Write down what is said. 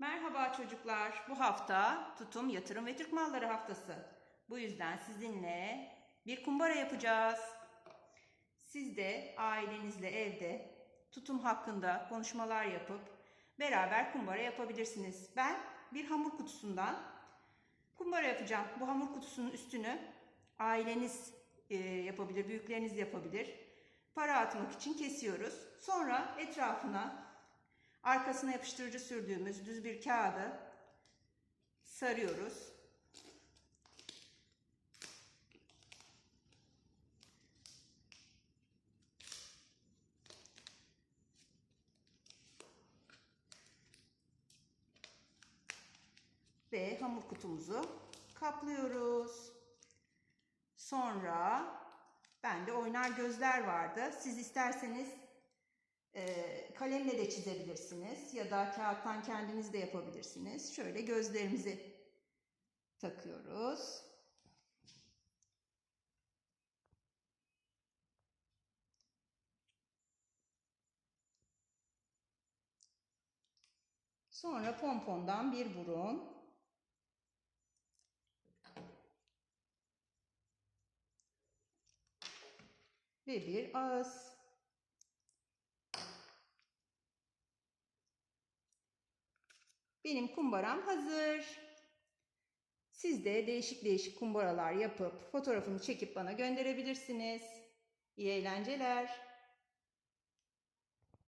Merhaba çocuklar. Bu hafta tutum, yatırım ve Türk malları haftası. Bu yüzden sizinle bir kumbara yapacağız. Siz de ailenizle evde tutum hakkında konuşmalar yapıp beraber kumbara yapabilirsiniz. Ben bir hamur kutusundan kumbara yapacağım. Bu hamur kutusunun üstünü aileniz e, yapabilir, büyükleriniz yapabilir. Para atmak için kesiyoruz. Sonra etrafına Arkasına yapıştırıcı sürdüğümüz düz bir kağıdı sarıyoruz. Ve hamur kutumuzu kaplıyoruz. Sonra bende oynar gözler vardı. Siz isterseniz kalemle de çizebilirsiniz ya da kağıttan kendiniz de yapabilirsiniz. Şöyle gözlerimizi takıyoruz. Sonra pompondan bir burun. Ve bir ağız. Benim kumbaram hazır. Siz de değişik değişik kumbaralar yapıp fotoğrafını çekip bana gönderebilirsiniz. İyi eğlenceler.